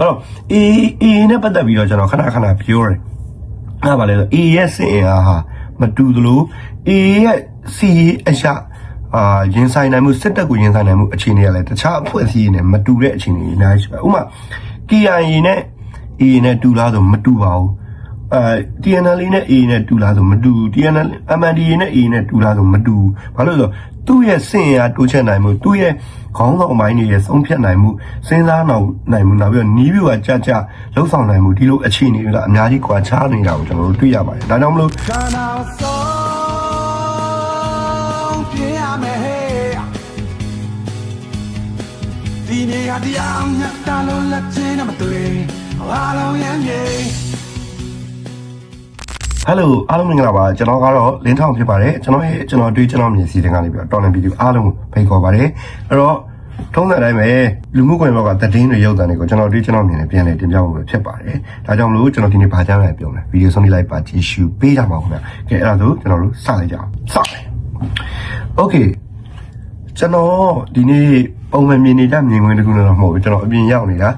တော့ A A နဲ့ပတ်သက်ပြီးတော့ကျွန်တော်ခဏခဏပြောတယ်အဲ့ဒါပါလေဆို A ရဲ့စင်အင်အားဟာမတူသလို A ရဲ့စီအရာအာရင်ဆိုင်နိုင်မှုစစ်တပ်ကိုရင်ဆိုင်နိုင်မှုအခြေအနေကလည်းတခြားအဖွဲ့အစည်းတွေနဲ့မတူတဲ့အခြေအနေတွေအများကြီးရှိပါဥပမာ KIA နဲ့ A နဲ့တူလားဆိုမတူပါဘူးအဲ TNL နဲ့ A နဲ့တူလားဆိုမတူဘူး TNL MNDA နဲ့ A နဲ့တူလားဆိုမတူဘူးဘာလို့လဲဆိုတော့ သူ့ရဲ့စင်ရတိုးချက်နိုင်မှုသူ့ရဲ့ခေါင်းဆောင်ပိုင်းတွေရဲ့ဆုံးဖြတ်နိုင်မှုစဉ်းစားနိုင်နိုင်မှုနောက်ပြီးတော့နီးပြူကကြကြလှုပ်ဆောင်နိုင်မှုဒီလိုအခြေအနေတွေကအများကြီးကွာခြားနေတာကိုကျွန်တော်တို့တွေ့ရပါတယ်ဒါကြောင့်မလို့ Canal Song ပြရမယ်ဟဲ့ဒီနေ့ကတရားမြတ်တာလို့လက်ချင်းနဲ့မတွေ့အားလုံးရမ်းမြေ ဟယ်လိုအားလုံးမင်္ဂလာပါကျွန်တော်ကတော့လင်းထောင်ဖြစ်ပါတယ်ကျွန်တော်ရဲ့ကျွန်တော်တွေ့ကျွန်တော်မြင်စီတဲ့ကနေပြီးတော့တော်လန်ဗီဒီယိုအားလုံးဖိတ်ခေါ်ပါတယ်အဲ့တော့ထုံးစံတိုင်းပဲလူမှုကွန်ရက်ဘောက်ကသတင်းတွေရုပ်သံတွေကိုကျွန်တော်တွေ့ကျွန်တော်မြင်နေပြန်လည်တင်ပြဖို့ပဲဖြစ်ပါတယ်ဒါကြောင့်မလို့ကျွန်တော်ဒီနေ့ဗာကြားရပြောမယ်ဗီဒီယိုဆုံးလေးလိုက်ပါကြည့်ရှုပေးကြပါဦးခင်ဗျကဲအဲ့ဒါဆိုကျွန်တော်တို့စလိုက်ကြအောင်စမယ်โอเคကျွန်တော်ဒီနေ့ပုံမှန်မြင်နေကြမြင်ကွင်းတစ်ခုလည်းတော့မဟုတ်ဘူးကျွန်တော်အပြင်ရောက်နေတာ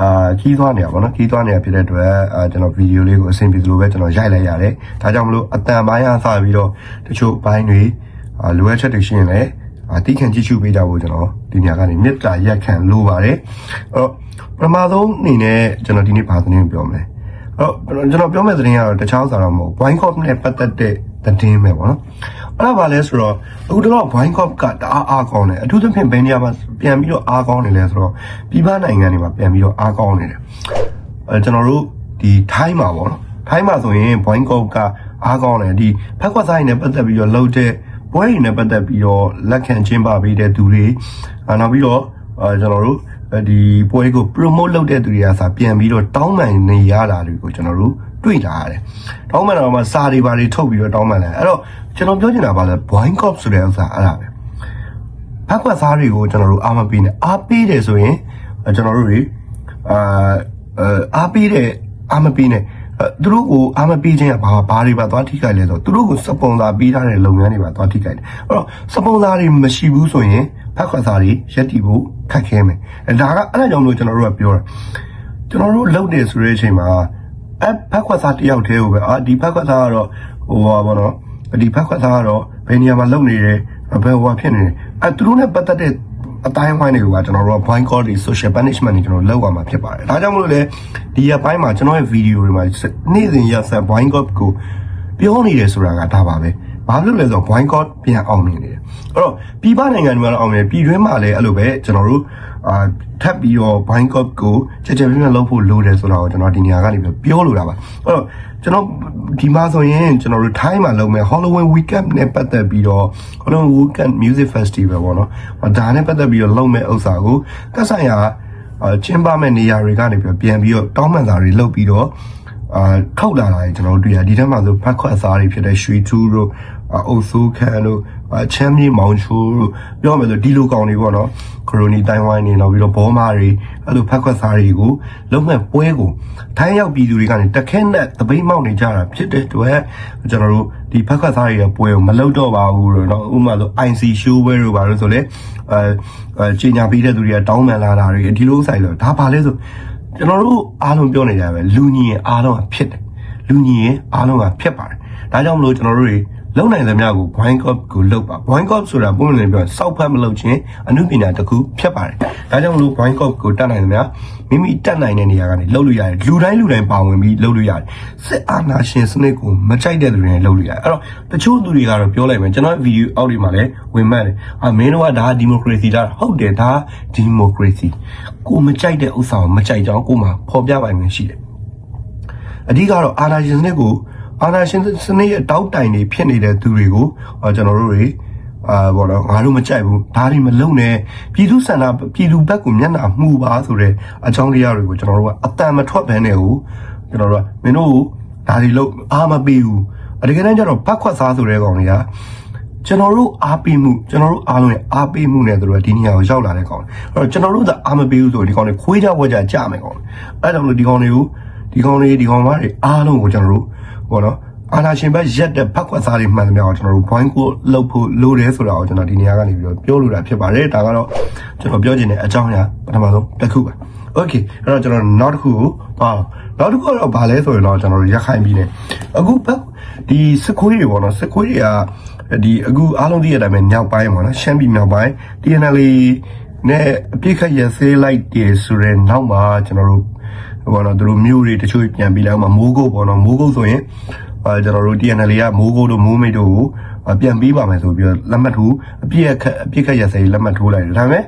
အာခီးသွားနေတာပေါ့နော်ခီးသွားနေတာဖြစ်တဲ့အတွက်အာကျွန်တော်ဗီဒီယိုလေးကိုအဆင်ပြေသလိုပဲကျွန်တော်ရိုက်လိုက်ရတယ်ဒါကြောင့်မလို့အတန်ပိုင်းအစပြီးတော့တချို့ဘိုင်းတွေအာလိုအပ်ချက်တွေရှိရင်လည်းအာတိခံကြည့်ရှုပေးကြဖို့ကျွန်တော်ဒီနေရာကနေမေတ္တာရက်ခံလိုပါတယ်အဲ့တော့ပထမဆုံးအနေနဲ့ကျွန်တော်ဒီနေ့ဘာသတင်းကိုပြောမလဲအဲ့တော့ကျွန်တော်ပြောမယ့်သတင်းကတော့တခြားဥစ္စာတော့မဟုတ် wine cop နဲ့ပတ်သက်တဲ့သ တင်းပဲပေါ့နော်အဲ့ဒါဘာလဲဆိုတော့အခုတော့ wine cop ကတအားအားကောင်းတယ်အထူးသဖြင့်ဘယ်နေရာမှာပြန်ပြီးတော့အားကောင်းနေလဲဆိုတော့ပြည်ပနိုင်ငံတွေမှာပြန်ပြီးတော့အားကောင်းနေတယ်အဲကျွန်တော်တို့ဒီထိုင်းမှာပေါ့နော်ထိုင်းမှာဆိုရင် wine cop ကအားကောင်းတယ်ဒီဖက်ခွက်ဆိုင်နဲ့ပတ်သက်ပြီးတော့လှုပ်တဲ့ပွဲတွေနဲ့ပတ်သက်ပြီးတော့လက်ခံချင်းပါပေးတဲ့သူတွေအာနောက်ပြီးတော့အဲကျွန်တော်တို့ဒီပွဲကို promote လုပ်တဲ့သူတွေကစာပြန်ပြီးတော့တောင်းပန်နေရတာတွေကိုကျွန်တော်တို့ တွေ့လာရတယ်။တောင်းပန်တော့မှစာတွေပါတွေထုတ်ပြီးတော့တောင်းပန်လာအဲ့တော့ကျွန်တော်ပြောချင်တာပါလဲ wine cop ဆိုတဲ့ဥစ္စာအဲ့ဒါပဲ။ဖက်ခွက်စားတွေကိုကျွန်တော်တို့အားမပေးနဲ့အားပေးတယ်ဆိုရင်ကျွန်တော်တို့တွေအာအားပေးတယ်အားမပေးနဲ့သူတို့ကိုအားမပေးခြင်းကဘာဘာတွေပါသွားထိခိုက်လဲဆိုတော့သူတို့ကိုစပွန်ဆာပေးထားတဲ့လုပ်ငန်းတွေပါသွားထိခိုက်တယ်အဲ့တော့စပွန်ဆာတွေမရှိဘူးဆိုရင်ဖက်ခွက်စားတွေရက်တည်ဖို့ခက်ခဲမယ်အဲဒါကအဲ့ဒါကြောင့်မလို့ကျွန်တော်တို့ကပြောတာကျွန်တော်တို့လုပ်နေဆိုတဲ့အချိန်မှာ အဖက်ခွက်စားတယောက်တည်းကိုပဲအာဒီဖက်ခွက်စားကတော့ဟိုပါဘောနော်ဒီဖက်ခွက်စားကတော့ဘယ်နေရာမှာလုပ်နေတယ်ဘယ်ဟိုဖြစ်နေတယ်အဲသူတို့နဲ့ပတ်သက်တဲ့အတိုင်းဝိုင်းတွေကကျွန်တော်တို့က boycott တွေ social punishment တွေကျွန်တော်လုပ်ရမှာဖြစ်ပါတယ်။ဒါကြောင့်မလို့လေဒီရက်ပိုင်းမှာကျွန်တော်ရဲ့ video တွေမှာနေ့စဉ်ရက်ဆက် boycott ကိုပြောနေတယ်ဆိုတာကဒါပါပဲ။ ဘာလို့လဲဆိုတော့ boycott ပြန်အောင်နေတယ်။အဲ့တော့ပြည်ပနိုင်ငံတွေမှာလည်းအောင်နေပြည်တွင်းမှာလည်းအဲ့လိုပဲကျွန်တော်တို့အာထပ်ပြီးတော့ boycott ကိုချက်ချက်ပြင်းပြင်းလုပ်ဖို့လိုတယ်ဆိုတာကိုကျွန်တော်ဒီနေရာကနေပြောလိုတာပါ။အဲ့တော့ကျွန်တော်ဒီမှာဆိုရင်ကျွန်တော်တို့ Thai မှာလုပ်မယ် Halloween weekend နဲ့ပတ်သက်ပြီးတော့ Halloween weekend music festival ပေါ့နော်။ဒါနဲ့ပတ်သက်ပြီးတော့လုပ်မယ်ဥစ္စာကိုသက်ဆိုင်ရာကျင်းပမဲ့နေရာတွေကနေပြီးပြန်ပြီးတော့တောင်းပန်စာတွေလုပ်ပြီးတော့အာထုတ်လာတာကျွန်တော်တို့တွေ့ရဒီထဲမှာဆိုဖက်ခွက်အစားတွေဖြစ်တဲ့ရွှေထူးတို့ အုပ်စိုးခန်းတို့ချမ်းမြေမောင်ချိုးတို့ပြောမယ်ဆိုဒီလိုကောင်တွေပေါ့နော်ခရိုနီတိုင်းဝိုင်းနေနောက်ပြီးတော့ဘောမာတွေအဲ့လိုဖက်ခွက်စားတွေကိုလုံးမဲ့ပွဲကိုထိုင်းရောက်ပြည်သူတွေကနေတခဲနဲ့တပိတ်မောက်နေကြတာဖြစ်တဲ့အတွက်ကျွန်တော်တို့ဒီဖက်ခွက်စားတွေရဲ့ပွဲကိုမလုပ်တော့ပါဘူးလို့နော်ဥပမာဆို IC show ပွဲတို့ပါလို့ဆိုလေအဲကြီးညာပေးတဲ့သူတွေကတောင်းပန်လာတာတွေဒီလိုဆိုင်လို့ဒါပါလဲဆိုကျွန်တော်တို့အားလုံးပြောနေကြပဲလူညီရင်အားလုံးကဖြစ်တယ်လူညီရင်အားလုံးကဖြစ်ပါတယ်ဒါကြောင့်မလို့ကျွန်တော်တို့တွေ လုံနိုင်သမျှကို wine cup ကိုလုတ်ပါ wine cup ဆိုတာပုံမှန်ပြောစောက်ဖက်မလုပ်ခြင်းအမှုပညာတစ်ခုဖြစ်ပါတယ်ဒါကြောင့်မလို့ wine cup ကိုတတ်နိုင်သမျှမိမိတတ်နိုင်တဲ့နေရာကနေလုတ်လို့ရတယ်လူတိုင်းလူတိုင်းပါဝင်ပြီးလုတ်လို့ရတယ်စစ်အာဏာရှင်စနစ်ကိုမကြိုက်တဲ့သူတွေနဲ့လုတ်လို့ရတယ်အဲ့တော့တချို့သူတွေကတော့ပြောလိုက်မယ်ကျွန်တော်ဗီဒီယိုအောက်ဒီမှာလည်းဝင်မှတ်တယ်အာမင်းတို့ကဒါဒီမိုကရေစီဒါဟုတ်တယ်ဒါဒီမိုကရေစီကိုမကြိုက်တဲ့ဥစ္စာကိုမကြိုက်ကြောင်းကိုမှဖော်ပြပိုင်ခွင့်ရှိတယ်အဓိကတော့အာဏာရှင်စနစ်ကို အာဏာရှင်စနစ်ရဲ့တောက်တိုင်တွေဖြစ်နေတဲ့သူတွေကိုကျွန်တော်တို့တွေအာဘောတော့ငါတို့မကြိုက်ဘူးဒါတွေမလုံနဲ့ပြည်သူဆန္ဒပြည်သူဘက်ကမျက်နှာမှုပါဆိုတဲ့အကြောင်းတရားတွေကိုကျွန်တော်တို့ကအတန်မထွက်ဘဲနဲ့ဟိုကျွန်တော်တို့ကမင်းတို့ဒါတွေလို့အားမပေးဘူးအတကယ်တမ်းကျတော့ဘက်ခွက်စားဆိုတဲ့ကောင်တွေကကျွန်တော်တို့အားပေးမှုကျွန်တော်တို့အားလုံးရဲ့အားပေးမှုနဲ့တို့ဒီနေရာကိုရောက်လာတဲ့ကောင်အဲ့တော့ကျွန်တော်တို့ကအားမပေးဘူးဆိုဒီကောင်တွေခွေးကြဝက်ကြကြမယ်ကောင်အဲ့ကြောင့်လို့ဒီကောင်တွေကိုဒီကောင်တွေဒီကောင်မတွေအားလုံးကိုကျွန်တော်တို့ ပေါ့နော်အာနာရှင်ဘက်ရက်တဲ့ဘက်ခွက်စားတွေမှန်သမျှကိုကျွန်တော်တို့ point ကိုလှုပ်ဖို့လိုတယ်ဆိုတာကိုကျွန်တော်ဒီနေရာကနေပြီးတော့ပြောလိုတာဖြစ်ပါတယ်ဒါကတော့ကျွန်တော်ပြောချင်တဲ့အကြောင်းအရာပထမဆုံးတစ်ခုပါ okay အဲ့တော့ကျွန်တော်နောက်တစ်ခုကိုပါနောက်တစ်ခုကတော့ဗာလဲဆိုရင်တော့ကျွန်တော်ရခိုင်ပြီးနေအခုဘက်ဒီစခွေးတွေပေါ့နော်စခွေးတွေကဒီအခုအားလုံးသိရတဲ့အတိုင်းပဲမြောက်ပိုင်းပေါ့နော်ရှမ်းပြည်မြောက်ပိုင်း TNL နဲ့အပြစ်ခတ်ရဆေးလိုက်တယ်ဆိုတဲ့နောက်မှာကျွန်တော်တို့ ဘောနော်သူတို့မျိုးတွေတချို့ပြန်ပြီးလိုက်မှာမိုးကုတ်ပေါ့နော်မိုးကုတ်ဆိုရင်အဲကျွန်တော်တို့ TNL ကမိုးကုတ်တို့မိုးမိတ်တို့ကိုအပြန်ပြီးပါမယ်ဆိုပြီးတော့လက်မှတ်ထိုးအပြည့်အခက်အပြည့်ခက်ရစေလက်မှတ်ထိုးလိုက်တယ်ဒါပေမဲ့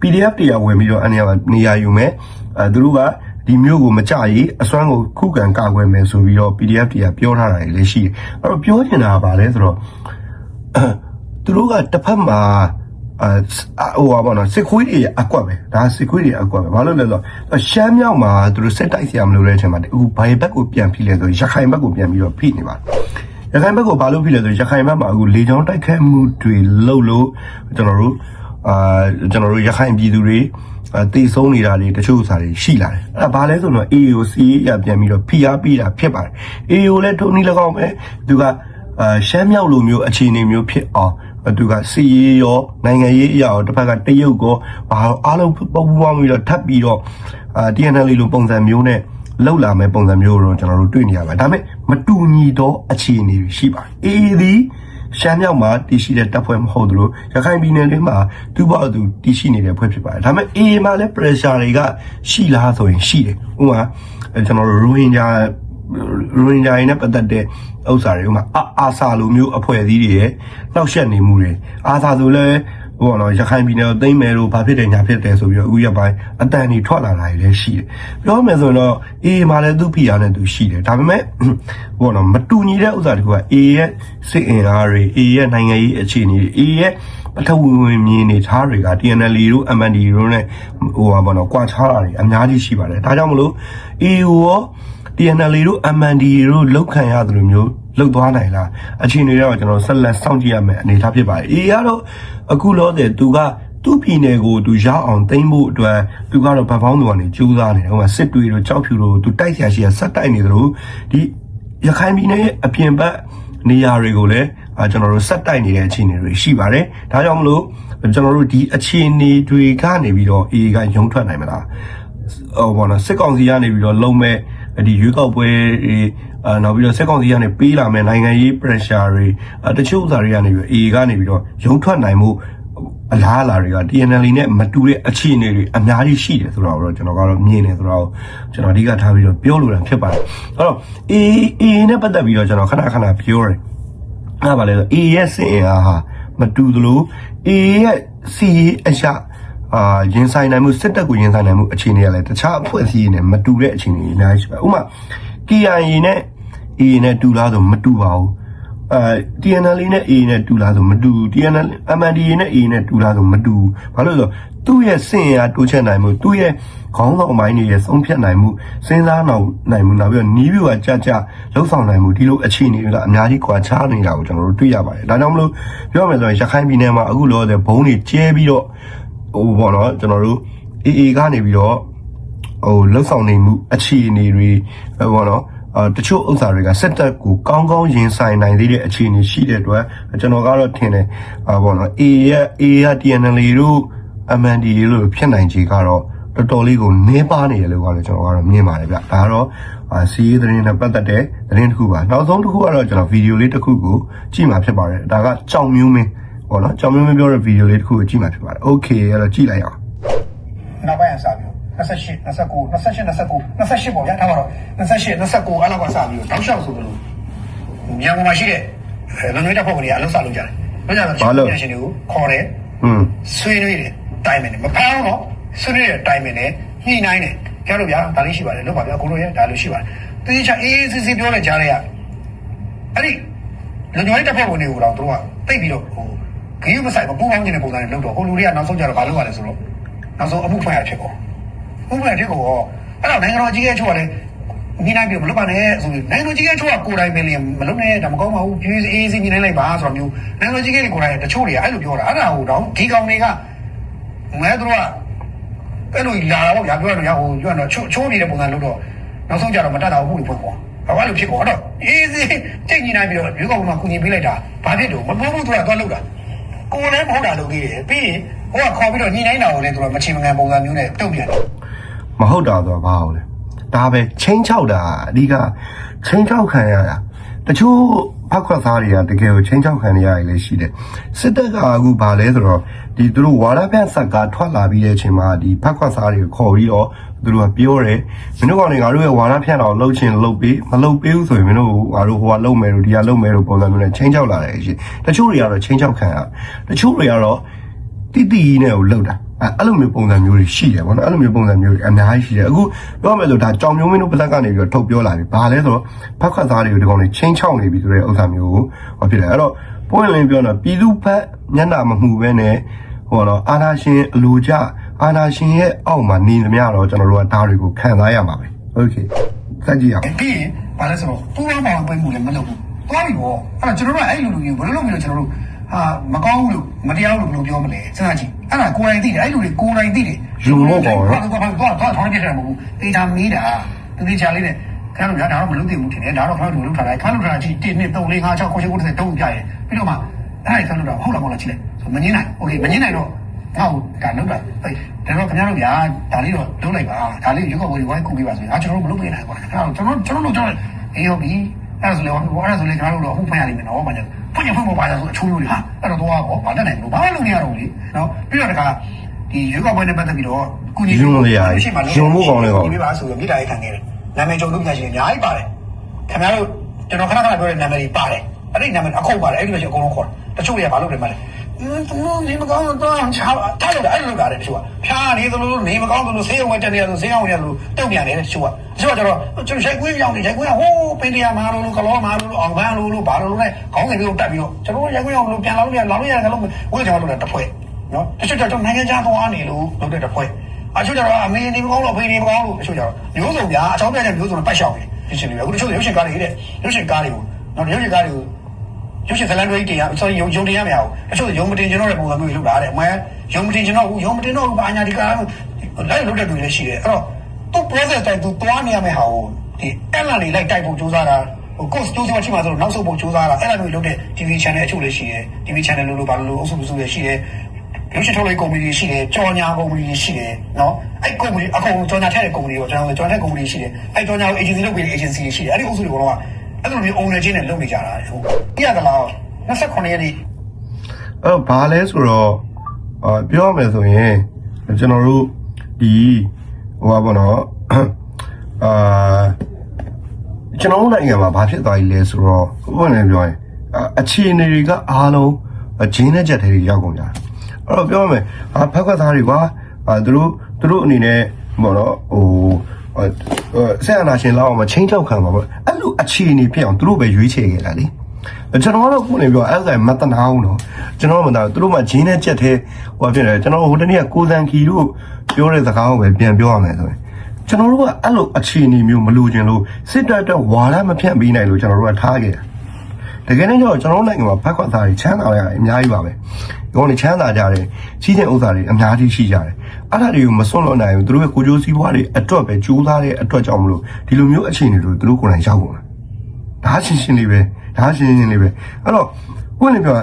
PDF တရားဝင်ပြီးတော့အနေရနေရာယူမယ်အဲသူတို့ကဒီမျိုးကိုမကြရေးအစွမ်းကိုခုခံကာကွယ်မယ်ဆိုပြီးတော့ PDF တရားပြောထားတာလည်းရှိတယ်အဲ့တော့ပြောချင်တာကဘာလဲဆိုတော့သူတို့ကတစ်ဖက်မှာ အာဟိုပါဘောနော်စစ်ခွေးတွေအကွက်ပဲဒါစစ်ခွေးတွေအကွက်ပဲဘာလို့လဲဆိုတော့ရှမ်းမြောက်မှာသူတို့စစ်တိုက်ဆရာမလို့တဲ့အချိန်မှာအခုဘိုင်ဘက်ကိုပြန်ဖိလဲဆိုရခိုင်ဘက်ကိုပြန်ပြီးတော့ဖိနေပါရခိုင်ဘက်ကိုဘာလို့ဖိလဲဆိုရခိုင်ဘက်မှာအခုလေကြောင်းတိုက်ခတ်မှုတွေလှုပ်လို့ကျွန်တော်တို့အာကျွန်တော်တို့ရခိုင်ပြည်သူတွေအတေဆုံးနေတာတွေတချို့ဥစားတွေရှိလာတယ်အဲ့ဒါဘာလဲဆိုတော့ AOC ရပြန်ပြီးတော့ဖိအားပေးတာဖြစ်ပါတယ် AO လည်းထုံနီး၎င်းပဲသူကအာရှမ်းမြောက်လိုမျိုးအခြေအနေမျိုးဖြစ်အောင် သူကစီရေးရောနိုင်ငံရေးအရာရောတစ်ဖက်ကတရုတ်ကောဘာအားလုံးပုံပူပေါင်းပြီးတော့ထပ်ပြီးတော့အာ TNL လိုပုံစံမျိုးနဲ့လောက်လာမဲ့ပုံစံမျိုးတော့ကျွန်တော်တို့တွေ့နေရပါတယ်ဒါပေမဲ့မတူညီတော့အခြေအနေတွေရှိပါတယ်အေးဒီရှမ်းမြောက်မှာတည်ရှိတဲ့တပ်ဖွဲ့မဟုတ်သလိုရခိုင်ပြည်နယ်လေးမှာသူ့ဘောက်သူတည်ရှိနေတဲ့ဖွဲ့ဖြစ်ပါတယ်ဒါပေမဲ့အေးမှာလည်း pressure တွေကရှိလားဆိုရင်ရှိတယ်ဥပမာကျွန်တော်တို့ရိုဟင်ဂျာ ရိုဟင်ဂျာတွေနဲ့ပတ်သက်တဲ့ဥစ္စာတွေဥမာအာအာဆာလိုမျိုးအဖွဲ့အစည်းတွေရဲ့နှောက်ယှက်နေမှုတွေအာဆာဆိုလည်းဟိုကတော့ရခိုင်ပြည်နယ်ကိုသိမ်းမယ်လို့ဘာဖြစ်တယ်ညာဖြစ်တယ်ဆိုပြီးတော့အခုရက်ပိုင်းအတန်ကြီးထွက်လာတာတွေလည်းရှိတယ်ပြောမယ်ဆိုရင်တော့အေးမာလည်းသူ့ဖီယာနဲ့သူရှိတယ်ဒါပေမဲ့ဟိုကတော့မတူညီတဲ့ဥစ္စာတခုကအေးရဲ့စစ်အင်အားတွေအေးရဲ့နိုင်ငံရေးအခြေအနေတွေအေးရဲ့ပထဝီဝင်မြင်နေထားတွေက TNL တို့ MND တို့နဲ့ဟိုပါဘောနော်ကွာခြားတာတွေအများကြီးရှိပါတယ်ဒါကြောင့်မလို့ EU ရော TNL တို့ MND တို့လောက်ခံရတယ်လို့မျိုးလောက်သွားနိုင်လားအခြေအနေတော့ကျွန်တော်ဆက်လက်စောင့်ကြည့်ရမယ်အနေထားဖြစ်ပါတယ်အေးကတော့အခုလောတဲ့သူကသူ့ပြည်နယ်ကိုသူရအောင်သိမ်းဖို့အတွက်သူကတော့ဗတ်ပေါင်းသူကနေကြိုးစားနေတယ်ဟိုမှာစစ်တွေတို့ကြောက်ဖြူတို့သူတိုက်ရရှိရဆက်တိုက်နေသလိုဒီရခိုင်ပြည်နယ်ရဲ့အပြင်ဘက်နေရာတွေကိုလည်းအာကျွန်တော်တို့ဆက်တိုက်နေတဲ့အခြေအနေတွေရှိပါတယ်ဒါကြောင့်မလို့ကျွန်တော်တို့ဒီအခြေအနေတွေကနေပြီးတော့အေးကရုံထွက်နိုင်မလားဟိုဘောနော်စစ်ကောင်စီကနေပြီးတော့လုံမဲ့ ဒီရွေးကောက်ပွဲတွေအာနောက်ပြီးတော့စစ်ကောင်စီကနေပေးလာမဲ့နိုင်ငံရေး pressure တွေအတချို့ဥစ္စာတွေကနေပြီးအေကနေပြီးတော့ရုံထွက်နိုင်မှုအလားအလာတွေက TNL နဲ့မတူတဲ့အခြေအနေတွေအများကြီးရှိတယ်ဆိုတော့တော့ကျွန်တော်ကတော့မြင်နေဆိုတော့ကျွန်တော်အဓိကထားပြီးတော့ပြောလိုတာဖြစ်ပါတယ်အဲ့တော့ A A နဲ့ပတ်သက်ပြီးတော့ကျွန်တော်ခဏခဏပြောတယ်အဲ့ဒါပါလေဆို A ရဲ့စင်အင်အားဟာမတူသလို A ရဲ့စီအရာ အာရင်ဆိုင်နိုင်မှုစစ်တပ်ကိုရင်ဆိုင်နိုင်မှုအခြေအနေကလည်းတခြားအဖွဲ့အစည်းတွေနဲ့မတူတဲ့အခြေအနေတွေအများကြီးရှိပါဥပမာ KIA နဲ့ AA နဲ့တူလားဆိုမတူပါဘူးအာ TNL နဲ့ AA နဲ့တူလားဆိုမတူ TNL MNDA နဲ့ AA နဲ့တူလားဆိုမတူဘာလို့လဲဆိုတော့သူ့ရဲ့စင်ရတိုးချက်နိုင်မှုသူ့ရဲ့ခေါင်းဆောင်ပိုင်းတွေရဲ့ဆုံးဖြတ်နိုင်မှုစဉ်းစားနိုင်နိုင်မှုနောက်ပြီးတော့နီးပြူကကြကြလှုပ်ဆောင်နိုင်မှုဒီလိုအခြေအနေတွေကအများကြီးကွာခြားနေတာကိုကျွန်တော်တို့တွေ့ရပါတယ်ဒါကြောင့်မလို့ပြောမယ်ဆိုရင်ရခိုင်ပြည်နယ်မှာအခုလောတဲ့ဘုံတွေကျဲပြီးတော့ ဟိုပေါ့နော်ကျွန်တော်တို့ AA ကနေပြီးတော့ဟိုလှုပ်ဆောင်နေမှုအခြေအနေတွေဟိုပေါ့နော်အာတချို့ဥစ္စာတွေကစက်တက်ကိုကောင်းကောင်းရင်ဆိုင်နိုင်သေးတဲ့အခြေအနေရှိတဲ့အတွက်ကျွန်တော်ကတော့ထင်တယ်အာပေါ့နော် A ရဲ့ A ရဲ့ TNL တို့ MND လို့ဖြစ်နိုင်ခြေကတော့တော်တော်လေးကိုနည်းပါးနေတယ်လို့ကတော့ကျွန်တော်ကတော့မြင်ပါတယ်ဗျဒါကတော့အာစီးရေးသတင်းနဲ့ပတ်သက်တဲ့သတင်းတစ်ခုပါနောက်ဆုံးတစ်ခုကတော့ကျွန်တော်ဗီဒီယိုလေးတစ်ခုကိုကြည့်မှာဖြစ်ပါတယ်ဒါကကြောင်မျိုးမင်း ပေါ့နော်ကျွန်တော်မျိုးပြောတဲ့ဗီဒီယိုလေးတစ်ခုကိုကြည့်မှဖြစ်ပါတယ် okay အဲ့တော့ကြည့်လိုက်အောင်နောက်ပိုင်းအစားပြု28 29 28 29 28ပေါ့ဗျာထားပါတော့28 29အဲ့လောက်ကစပြီးတော့တောက်လျှောက်ဆိုလို့မြန်ကုန်မှာရှိတဲ့လူမျိုးတက်ဖို့ကလေးအလုပ်စလုပ်ကြတယ်။ဘာကြောင့်လဲဆိုတော့ရှင်တွေကိုခေါ်တယ်။อืมဆွေးနွေးတယ်တိုင်မယ်မဖမ်းတော့ဆွေးနွေးတယ်တိုင်မယ်ညှိနှိုင်းတယ်ကြားလို့ဗျာဒါလေးရှိပါတယ်လို့ပါဗျာကိုလိုရဲ့ဒါလိုရှိပါတယ်။တင်းချာအေးအေးဆေးဆေးပြောလိုက်ကြားလိုက်ရအဲ့ဒီလူမျိုးတက်ဖို့ကလေးကိုတော့တို့ကတိတ်ပြီးတော့ဟို ဂေးမဆိုင်မပူပေါင်းနေတဲ့ပုံစံနဲ့လုပ်တော့ဟိုလူတွေကနောက်ဆုံးကြတော့ဘာလုပ်ရလဲဆိုတော့နောက်ဆုံးအမှုဖွင့်ရဖြစ်ကုန်ဥပဒေတစ်ခုရောအဲ့တော့နိုင်ငံတော်အကြီးအကဲချို့ကလည်းညီနိုင်ပြီမလုပ်ပါနဲ့ဆိုပြီးနိုင်ငံတော်ကြီးကချို့ကကိုယ်တိုင်ပဲလေမလုပ်နဲ့ဒါမကောင်းပါဘူးပြေးအေးစီညီနိုင်လိုက်ပါဆိုတော့မျိုးနိုင်ငံတော်ကြီးကကိုယ်တိုင်တချို့တွေကအဲ့လိုပြောတာအဲ့ဒါဟိုတော့ဒီကောင်တွေကမဲတို့ကအဲ့လိုလာတော့ဗျာပြောတော့ရဟိုပြောတော့ချိုးချိုးနေတဲ့ပုံစံလို့တော့နောက်ဆုံးကြတော့မတတ်တာဘူးလို့ဖွင့်ပေါ်ဘာလို့ဖြစ်ပေါ်တော့အေးစီတိတ်ညီနိုင်ပြီးတော့မြို့ကောင်ကကုညီပေးလိုက်တာဘာဖြစ်တော့မပေါ်ဘူးသူကတော့လောက်တာ ကိုယ်လည်းမဟုတ်တာလုပ်သေးတယ်ပြီးရင်ဟိုကခေါ်ပြီးတော့ညီနိုင်တာကိုလည်းသူကမချင်မငံပုံစံမျိုးနဲ့တုံ့ပြန်တယ်မမဟုတ်တာတော့ဘာဟုတ်လဲဒါပဲချင်းချောက်တာအဓိကချင်းချောက်ခံရတာတချို့ ဖက်ခွက်သားတွေကတကယ်ကိုချင်းချောက်ခံရရည်လည်းရှိတယ်စစ်တပ်ကအခုဘာလဲဆိုတော့ဒီသူတို့ဝါရဖြန့်ဆက်ကထွက်လာပြီးတဲ့အချိန်မှာဒီဖက်ခွက်သားတွေကိုခေါ်ပြီးတော့သူတို့ကပြောတယ်မင်းတို့ကောင်တွေငါတို့ရဲ့ဝါရဖြန့်တော်လှုပ်ချင်လှုပ်ပြီးမလှုပ်ပေးဘူးဆိုရင်မင်းတို့ငါတို့ဟိုကလှုပ်မယ်လို့ဒီကလှုပ်မယ်လို့ပုံစံမျိုးနဲ့ချင်းချောက်လာတယ်ရှိတချို့တွေကတော့ချင်းချောက်ခံရတချို့တွေကတော့တိတိကြီးနဲ့ကိုလှုပ်တာအဲအဲ့လိုမျိုးပုံစံမျိုးတွေရှိတယ်ဗောနော်အဲ့လိုမျိုးပုံစံမျိုးတွေအများကြီးရှိတယ်အခုပြောမယ်လို့ဒါကြောင်မျိုးမင်းတို့ပါဇက်ကနေပြီးတော့ထုတ်ပြောလာပြီဘာလဲဆိုတော့ဖက်ခွက်သားတွေကိုဒီကောင်တွေချင်းချောက်နေပြီဆိုတဲ့ဥစ္စာမျိုးကိုဟောဖြစ်တယ်အဲ့တော့ပွင့်လင်းပြောတော့ပြည်သူဖက်ညနာမမှုပဲနဲ့ဟောတော့အာနာရှင်အလိုကြအာနာရှင်ရဲ့အောက်မှာနေသမျှတော့ကျွန်တော်တို့ကဒါတွေကိုခံစားရမှာပဲโอเคစကြည့်ရအောင် ပြီးရင်ဘာလဲဆိုတော့ပူပေါင်းပေါင်းပိတ်မှုလည်းမလုပ်ဘူးသွားပြီပေါ့အဲ့တော့ကျွန်တော်တို့ကအဲ့လိုလူမျိုးဘယ်လိုလုပ်ပြီးတော့ကျွန်တော်တို့ဟာမကောင်းဘူးလို့မတရားဘူးလို့ဘယ်လိုပြောမလဲစဉ်းစားကြည့် အဲ့ဒါကိုယ်တိုင်သိတယ်အဲ့လူတွေကိုယ်တိုင်သိတယ် ယူမို့ပေါ့နော် တော့တော့တော့တော့ထောင်းပြတယ်မဟုတ်ဘူးတေချာမေးတာသူတေချာလေးနဲ့ခါလို့ညာဒါတော့မလုပ်သေးဘူးထင်တယ်ဒါတော့ခါလို့လုပ်ထားတယ်ခါလို့ထားတာကြည့်1 2 3 4 5 6 9 10 90တုံးပြရင်ပြီးတော့မှအဲ့ဒါခါလို့တော့ဟုတ်လားမဟုတ်လားကြည့်လိုက်မငင်းနိုင်โอเคမငင်းနိုင်တော့ငါ့ကိုဒါလုပ်တာဟေးဒါတော့ခင်ဗျားတို့ဗျာဒါလေးတော့လုပ်လိုက်ပါဒါလေးရုပ်ကဝေးဝိုင်းကူပေးပါဆိုရင်အာကျွန်တော်တို့မလုပ်ပေးနိုင်ဘူးကွာအဲ့တော့ကျွန်တော်ကျွန်တော်တို့ကျွန်တော်အေးဟုတ်ပြီ အဲ့ဒါဆိုလေဟိုအဲ့ဒါဆိုလေခင်ဗျားတို့တော့ဟုတ်ဖန်ရလိမ့်မယ်နော်ဘာကြောင့်ဖွင့်ရဖွင့်မပါရဆိုအချိုးမျိုးတွေဟာအဲ့တော့တော့ကောဘာတတ်နိုင်ဘူးဘာလုပ်နေရတော့လေနော်ပြီးတော့တခါဒီရုပ်ကဝေးနဲ့ပတ်သက်ပြီးတော့ကုညီယွန်းလေရယွန်းမှုကောင်းလေကောင်းဒီပါဆိုတော့မိတာရေးခံခဲ့တယ်နာမည်ကြုံလို့ပြရှင်အများကြီးပါတယ်ခင်ဗျားတို့ကျွန်တော်ခဏခဏပြောတဲ့နာမည်တွေပါတယ်အဲ့ဒီနာမည်အခုပါတယ်အဲ့ဒီလိုရှိအကုန်လုံးခေါ်တယ်တချို့တွေကဘာလုပ်တယ်မလဲ အင်းသူနေမကောင်းတော့ချာထားလို့အဲ့လိုလုပ်တာတယ်တချို့ကဖြားနေသလိုနေမကောင်းသလိုဆေးရုံဝဲတက်နေရသလိုဆေးရုံရသလိုတုံ့ပြန်နေတယ်တချို့ကတချို့ကကျတော့ကျွန်တော်ရိုက်ကွင်းရောက်နေရိုက်ကွင်းဟိုးပင်တရားမာလို့ကလောမာလို့အောင်ပန်းလို့လို့ဘာလို့လို့လဲခေါင်းငယ်ပြီးတော့တက်ပြီးတော့ကျွန်တော်ရိုက်ကွင်းရောက်လို့ပြန်လာလို့ရလာလို့ရတယ်လို့ဝဲကျွန်တော်တို့လည်းတစ်ဖွဲ့နော်တချို့ကျတော့နိုင်ငံခြားသွားနေလို့လုပ်တဲ့တစ်ဖွဲ့အချို့ကျတော့အမေနေမကောင်းလို့ဖေနေမကောင်းလို့အချို့ကျတော့မျိုးစုံများအချောင်းပြတဲ့မျိုးစုံတော့ပတ်ရှောက်နေဖြစ်ရှင်တွေအခုတချို့ရုပ်ရှင်ကားတွေတဲ့ရုပ်ရှင်ကားတွေကိုတော့ရုပ်ရှင်ကားတွေကို ရုပ်ရှင်ဇလန်တွေတင်ရ sorry ယုံယုံတင်ရမရဘူးတချို့ယုံမတင်ကျွန်တော်တဲ့ပုံစံမျိုးတွေလုပ်တာတဲ့အမှန်ယုံမတင်ကျွန်တော်ဘူးယုံမတင်တော့ဘူးဘာညာဒီကားလိုက်လုပ်တဲ့လူတွေလည်းရှိတယ်အဲ့တော့သူ process တိုင်းသူတွားနေရမယ့်ဟာကိုဒီအဲ့လာနေလိုက်တိုက်ဖို့ကြိုးစားတာဟို course ကြိုးစားမှရှိမှဆိုတော့နောက်ဆုတ်ဖို့ကြိုးစားတာအဲ့လိုမျိုးလုပ်တဲ့ TV channel အချို့လည်းရှိတယ် TV channel လို့လို့ဘာလို့လို့အုပ်စုစုလည်းရှိတယ်ရုပ်ရှင်ထုတ်လိုက်ကုမ္ပဏီတွေရှိတယ်ကြော်ညာကုမ္ပဏီတွေရှိတယ်နော်အဲ့ကုမ္ပဏီအကုန်ကြော်ညာထက်တဲ့ကုမ္ပဏီကိုကျွန်တော်ကြော်ညာကုမ္ပဏီရှိတယ်အဲ့ကြော်ညာကို agency လုပ်ပေးတဲ့ agency တွေရှိတယ်အဲ့ဒီအုပ်စုတွေကတော့ အဲ့လိုမျိုး owner ချင်းနဲ့လုပ်နေကြတာဟုတ်ပြရသလား29ရက်နေ့အဲ့တော့ဘာလဲဆိုတော့အာပြောရမယ်ဆိုရင်ကျွန်တော်တို့ဒီဟိုပါဘောနော်အာကျွန်တော်တို့နိုင်ငံမှာဘာဖြစ်သွားပြီလဲဆိုတော့ဘယ်နဲ့ပြောရင်အာအခြေအနေတွေကအားလုံးအဂျင်းနဲ့ချက်တွေရောက်ကုန်ကြတယ်အဲ့တော့ပြောရမယ်အာဖက်ခွက်သားတွေကွာအာသူတို့သူတို့အနေနဲ့ဘောနော်ဟို ဆက်အနာရှင်လောက်အောင်မချင်းချောက်ခံပါဘောအဲ့လိုအခြေအနေဖြစ်အောင်သူတို့ပဲရွေးချယ်ခဲ့တာလေကျွန်တော်ကတော့ခုနေပြောအဲ့ဒါမတနာဘူးနော်ကျွန်တော်မတနာသူတို့မှဂျင်းနဲ့ကြက်သေးဟိုဖြစ်တယ်ကျွန်တော်ဟိုတနေ့ကကိုစံခီတို့ပြောတဲ့စကားကိုပဲပြန်ပြောရမယ်ဆိုရင်ကျွန်တော်တို့ကအဲ့လိုအခြေအနေမျိုးမလိုချင်လို့စစ်တပ်တော့ဝါရမဖြန့်ပေးနိုင်လို့ကျွန်တော်တို့ကထားခဲ့တာ တကယ်တမ်းကျတော့ကျွန်တော်တို့နိုင်ငံမှာဖက်ခွက်သားတွေချမ်းသာရအများကြီးပါပဲဒီကောင်တွေချမ်းသာကြတယ်ကြီးတဲ့ဥစ္စာတွေအများကြီးရှိကြတယ်အဲ့ဒါတွေကိုမစွန့်လွတ်နိုင်ဘူးသူတို့ရဲ့ကိုကြိုးစည်းပွားတွေအတွက်ပဲကြိုးစားတဲ့အတွက်ကြောင့်မလို့ဒီလိုမျိုးအခြေအနေတွေသူတို့ကိုယ်တိုင်ရောက်ကုန်တာဒါရှင်းရှင်းလေးပဲဒါရှင်းရှင်းလေးပဲအဲ့တော့ကိုယ်လည်းပြော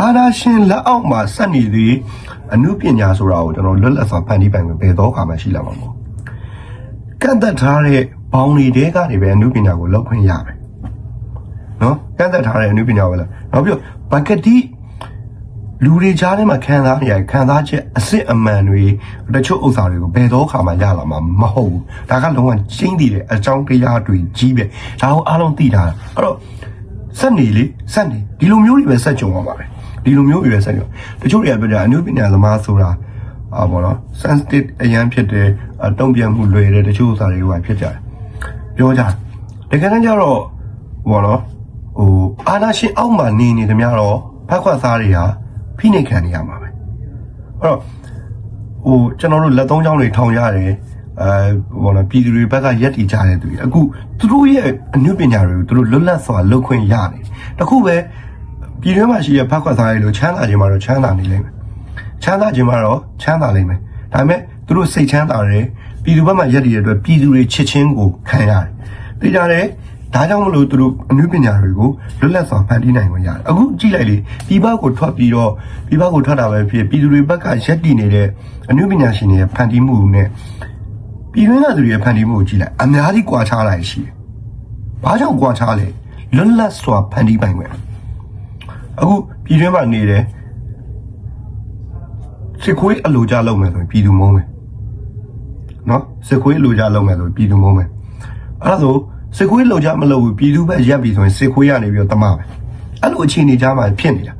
အာနာရှင်လက်အောက်မှာစက်နေသည်အမှုပညာဆိုတာကိုကျွန်တော်လွတ်လပ်စွာဖန်တီးပိုင်ခွင့်ဘယ်တော့မှရှိလာမှာမဟုတ်ကန့်သက်ထားတဲ့ဘောင်တွေတဲကနေပဲအမှုပညာကိုလောက်ခွင့်ရမယ် နော်ကန့်သက်ထားတဲ့အမှုပညာပဲလားနောက်ပြီးဘကတိလူတွေကြားထဲမှာခံစားနေရခံစားချက်အစ်စ်အမှန်တွေတချို့ဥစ္စာတွေကိုဘယ်တော့မှရလာမှာမဟုတ်ဘူးဒါကလုံးဝကျင်းတည်တဲ့အကြောင်းတရားတွေကြီးပဲဒါကိုအားလုံးသိထားတာအဲ့တော့စက်နေလေစက်နေဒီလိုမျိုးတွေပဲစက်ကြုံရမှာပဲဒီလိုမျိုးတွေပဲစက်ကြုံတချို့တွေကပြောကြအနုပညာသမားဆိုတာအာဘောနော် sensitive အရန်ဖြစ်တယ်အတုံ့ပြန်မှုလွယ်တယ်တချို့ဥစ္စာတွေကဖြစ်ကြတယ်ပြောကြတကယ်တမ်းကျတော့ဘောနော် ဟိုအာနာရှင်အောက်မှာနေနေသမျှတော့ဖက်ခွက်သားတွေဟာဖိနှိပ်ခံနေရမှာပဲအဲ့တော့ဟိုကျွန်တော်တို့လက်သုံးချောင်းတွေထောင်ရတယ်အဲဘောနော်ပြည်သူတွေဘက်ကရက်တီကြတဲ့သူတွေအခုသူတို့ရဲ့အနုပညာတွေကိုသူတို့လွတ်လပ်စွာလုပ်ခွင့်ရတယ်တခုပဲပြည်တွင်းမှာရှိတဲ့ဖက်ခွက်သားတွေလို့ချမ်းသာခြင်းမှာတော့ချမ်းသာနေလိမ့်မယ်ချမ်းသာခြင်းမှာတော့ချမ်းသာလိမ့်မယ်ဒါပေမဲ့သူတို့စိတ်ချမ်းသာတယ်ပြည်သူဘက်မှာရက်တီတဲ့အတွက်ပြည်သူတွေချစ်ချင်းကိုခံရတယ်သိကြတယ် ဒါကြောင့်မလို့သူတို့အနုပညာတွေကိုလွတ်လပ်စွာဖန်တီးနိုင်ခွင့်ရတယ်အခုကြည့်လိုက်လေပြည်ပကိုထွက်ပြီးတော့ပြည်ပကိုထွက်တာပဲဖြစ်ပြည်သူတွေဘက်ကရက်တီနေတဲ့အနုပညာရှင်တွေရဲ့ဖန်တီးမှုနဲ့ပြည်တွင်းကသူတွေရဲ့ဖန်တီးမှုကိုကြည့်လိုက်အများကြီးကွာခြားလာရှိတယ်။ဘာကြောင့်ကွာခြားလဲလွတ်လပ်စွာဖန်တီးပိုင်ခွင့်အခုပြည်တွင်းမှာနေတယ်စစ်ခွေးအလိုကြလုပ်မယ်ဆိုရင်ပြည်သူမုန်းမယ်နော်စစ်ခွေးအလိုကြလုပ်မယ်ဆိုရင်ပြည်သူမုန်းမယ်အဲ့ဒါဆို စစ်ခွေးလိုကြမလုပ်ဘူးပြည်သူပဲရက်ပြီဆိုရင်စစ်ခွေးရနေပြီးတော့တမပဲအဲ့လိုအခြေအနေကြားမှာဖြစ်နေတာ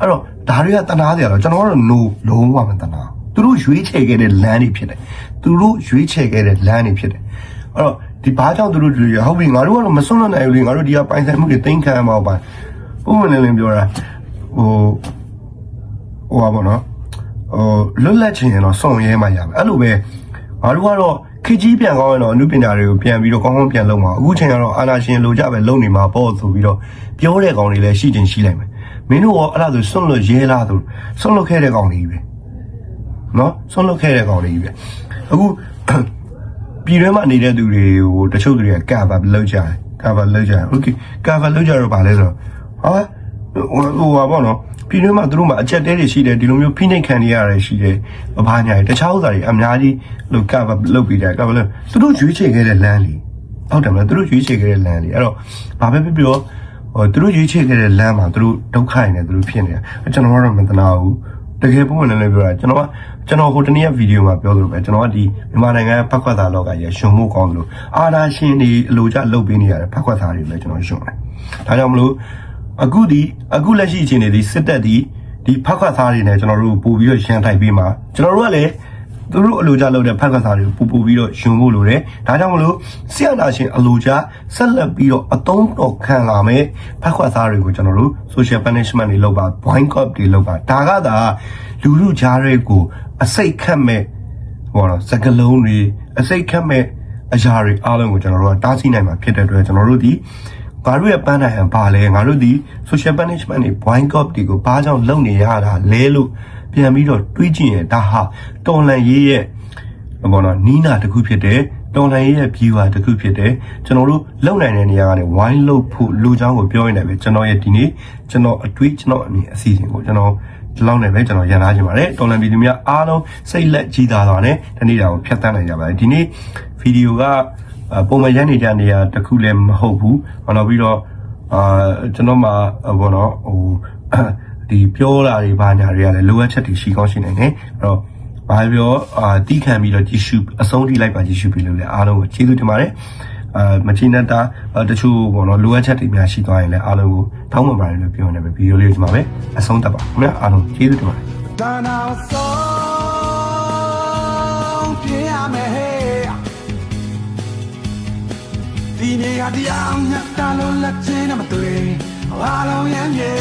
အဲ့တော့ဒါတွေကတနာစရာတော့ကျွန်တော်ကတော့ no လုံးဝမတနာသူတို့ရွေးချယ်ခဲ့တဲ့လမ်းတွေဖြစ်တယ်သူတို့ရွေးချယ်ခဲ့တဲ့လမ်းတွေဖြစ်တယ်အဲ့တော့ဒီဘာကြောင့်သူတို့တွေဟုတ်ပြီငါတို့ကတော့မစွန့်လွတ်နိုင်ဘူးလေငါတို့ဒီကပိုင်ဆိုင်မှုတွေတင်ခံရမှာပါပုံမှန်လည်းလည်းပြောတာဟိုဟိုပါဘောနော်ဟိုလွတ်လပ်ချင်ရင်တော့စုံရဲမှရမယ်အဲ့လိုပဲငါတို့ကတော့ ခကြီးပြန်ကောင်းရင်တော့အမှုပညာတွေကိုပြန်ပြီးတော့ကောင်းကောင်းပြန်လုပ်မှာအခုချိန်ကတော့အာနာရှင်လိုကြပဲလုပ်နေမှာပေါ့ဆိုပြီးတော့ပြောတဲ့ကောင်တွေလည်းရှိတင်ရှိလိုက်မယ်မင်းတို့ရောအဲ့ဒါဆိုဆွန့်လွတ်ရဲလားဆိုဆွန့်လွတ်ခဲ့တဲ့ကောင်တွေပဲနော်ဆွန့်လွတ်ခဲ့တဲ့ကောင်တွေပဲအခုပြည်ထဲမှာနေတဲ့သူတွေကိုတချို့သူတွေက cover လုပ်ကြတယ် cover လုပ်ကြတယ် okay cover လုပ်ကြတော့ဗာလဲဆိုတော့ဟာဟိုဟာပေါ့နော် ပြည်တွင်းမှာသူတို့မှာအချက်တဲတွေရှိတယ်ဒီလိုမျိုးဖိနှိပ်ခံနေရတယ်ရှိတယ်ဘာညာတခြားဥစ္စာတွေအများကြီးလို့ကာဗာလောက်ပြီးတယ်ကာဗာလောက်သူတို့ရွေးချယ်ခဲ့တဲ့လမ်းလီဟုတ်တယ်မလားသူတို့ရွေးချယ်ခဲ့တဲ့လမ်းလီအဲ့တော့ဘာပဲဖြစ်ဖြစ်ဟိုသူတို့ရွေးချယ်ခဲ့တဲ့လမ်းမှာသူတို့ဒုက္ခရနေတယ်သူတို့ဖြစ်နေတာကျွန်တော်ကတော့မတနာဘူးတကယ်ပုံမှန်လည်းပြောတာကျွန်တော်ကကျွန်တော်ဟိုတနေ့ကဗီဒီယိုမှာပြောသလိုပဲကျွန်တော်ကဒီမြန်မာနိုင်ငံဖက်ခွက်သားလောကကြီးရှင်မှုကောင်းသလိုအာနာရှင်တွေအလိုကျလှုပ်ပေးနေရတဲ့ဖက်ခွက်သားတွေလည်းကျွန်တော်ရှင်တယ်။ဒါကြောင့်မလို့ အခုဒီအခုလက်ရှိအခြေအနေဒီစစ်တပ်ဒီဒီဖက်ခွက်သားတွေနဲ့ကျွန်တော်တို့ပို့ပြီးတော့ရန်ထိုက်ပေးမှာကျွန်တော်တို့ကလည်းသူတို့အလိုကျလုပ်တဲ့ဖက်ခွက်သားတွေကိုပို့ပို့ပြီးတော့ရှင်ဖို့လိုတယ်။ဒါကြောင့်မလို့ဆရာနာရှင်အလိုကျဆက်လက်ပြီးတော့အတုံးတော်ခံလာမယ်ဖက်ခွက်သားတွေကိုကျွန်တော်တို့ social punishment တွေလုပ်ပါ boycott တွေလုပ်ပါဒါကသာလူလူကြားတွေကိုအစိတ်ခတ်မဲ့ဟောတော့စကလုံးတွေအစိတ်ခတ်မဲ့အရာတွေအားလုံးကိုကျွန်တော်တို့ကတားဆီးနိုင်မှာဖြစ်တဲ့အတွက်ကျွန်တော်တို့ဒီ ငါတို့ရဲ့ပန်းနိုင်ဟန်ပါလဲငါတို့ဒီ social punishment တွေ boycott တွေကိုဘာကြောင့်လုပ်နေရတာလဲလို့ပြန်ပြီးတော့တွေးကြည့်ရင်ဒါဟာတော်လန်ရေးရဲ့ဘောနော်နီးနာတစ်ခုဖြစ်တဲ့တော်လိုင်းရဲ့ viewer တစ်ခုဖြစ်တယ်ကျွန်တော်တို့လုံနိုင်တဲ့နေရာကနေဝိုင်းလို့ဖို့လူချောင်းကိုပြောရင်လည်းပဲကျွန်တော်ရဲ့ဒီနေ့ကျွန်တော်အတွေးကျွန်တော်အမြင်အစီအစဉ်ကိုကျွန်တော်ဒီလောက်နဲ့ပဲကျွန်တော်ရန်လာခြင်းပါတယ်တော်လန်ဗီဒီယိုများအားလုံးစိတ်လက်ကြည်သာစွာနဲ့ဒီနေ့တာကိုဖျက်ဆီးနိုင်ကြပါတယ်ဒီနေ့ဗီဒီယိုက ပုံမှန်ရန်နေကြနေရတစ်ခုလည်းမဟုတ်ဘူးဟောတော့ပြီးတော့အာကျွန်တော်မှဘောနော်ဟိုဒီပြောတာတွေဘာညာတွေကလည်းလိုအပ်ချက်တွေရှိကောင်းရှိနိုင်တယ်အဲ့တော့ဘာပြောအာတီးခံပြီးတော့ကြည့်ရှုအဆုံးထိလိုက်ပါကြည့်ရှုပြီးလို့လည်းအားလုံးကိုကျေးဇူးတင်ပါတယ်အာမချိနဲ့တာတချို့ဘောနော်လိုအပ်ချက်တွေများရှိသွားရင်လည်းအားလုံးကိုတောင်းပန်ပါတယ်လို့ပြောနေတယ်ဗီဒီယိုလေးဒီမှာပဲအဆုံးသတ်ပါခင်ဗျာအားလုံးကျေးဇူးတင်ပါတယ် ဒီနေရာတရားမြတ်တာလို့လက်ချင်းနဲ့မတွေ့အားလုံးရမ်းမြေ